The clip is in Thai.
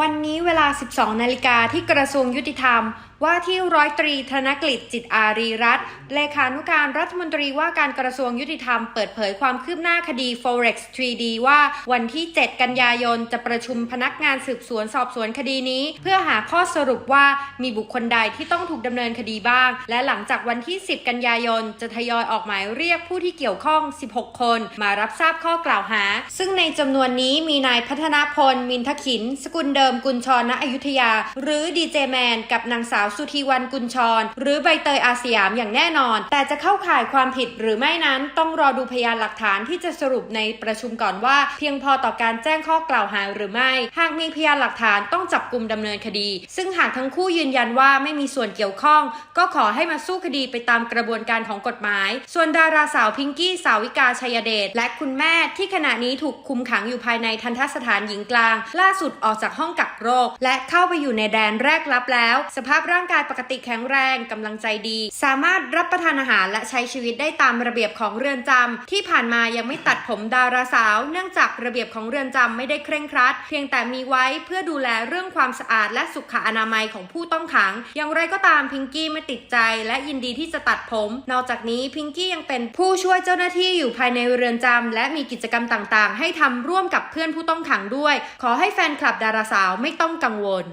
วันนี้เวลา 12 นาฬิกาที่กระทรวงยุติธรรม ว่าที่ร้อยตรีธนกฤษจิตอารีรัตนเลขานุการรัฐมนตรีว่าการกระทรวงยุติธรรมเปิดเผยความคืบหน้าคดี Forex 3D ว่าวันที่ 7 กันยายนจะประชุมพนักงานสืบสวนสอบสวนคดีนี้ เพื่อหาข้อสรุปว่ามีบุคคลใดที่ต้องถูกดำเนินคดีบ้าง และหลังจากวันที่ 10 กันยายนจะทยอยออกหมายเรียกผู้ที่เกี่ยวข้อง 16 คน มารับทราบข้อกล่าวหา ซึ่งในจำนวนนี้มีนายพัฒนาพล มินทขิน สกุลเดิมกุลชรณอยุธยา หรือดีเจแมนกับนางสาวสุธีวันกุลชร หรือใบเตยอาสยามอย่างแน่นอน แต่จะเข้าข่ายความผิดหรือไม่นั้นต้องรอดูพยานหลักฐานที่จะสรุปในประชุมก่อนว่า เพียงพอต่อการแจ้งข้อกล่าวหาหรือไม่ หากมีพยานหลักฐานต้องจับกลุ่มดำเนินคดี ซึ่งหากทั้งคู่ยืนยันว่าไม่มีส่วนเกี่ยวข้อง ก็ขอให้มาสู้คดีไปตามกระบวนการของกฎหมาย ส่วนดาราสาวพิงกี้สาวิกาชัยเดชและคุณแม่ที่ขณะนี้ถูกคุมขังอยู่ภายในทันทสถานหญิงกลาง ล่าสุดออกจากห้องกักโรค และเข้าไปอยู่ในแดนแรกรับแล้ว สภาพร่างางกายปกติแข็งแรงกำลังใจดี สามารถรับประทานอาหารและใช้ชีวิตได้ตามระเบียบของเรือนจำที่ผ่านมายังไม่ตัดผมดาราสาว เนื่องจากระเบียบของเรือนจำไม่ได้เคร่งครัด เพียงแต่มีไว้เพื่อดูแลเรื่องความสะอาดและสุขอนามัยของผู้ต้องขัง อย่างไรก็ตามพิงกี้ไม่ติดใจ และยินดีที่จะตัดผม นอกจากนี้พิงกี้ยังเป็นผู้ช่วยเจ้าหน้าที่อยู่ภายในเรือนจำและมีกิจกรรมต่างๆ ให้ทำร่วมกับเพื่อนผู้ต้องขังด้วย ขอให้แฟนคลับดาราสาวไม่ต้องกังวล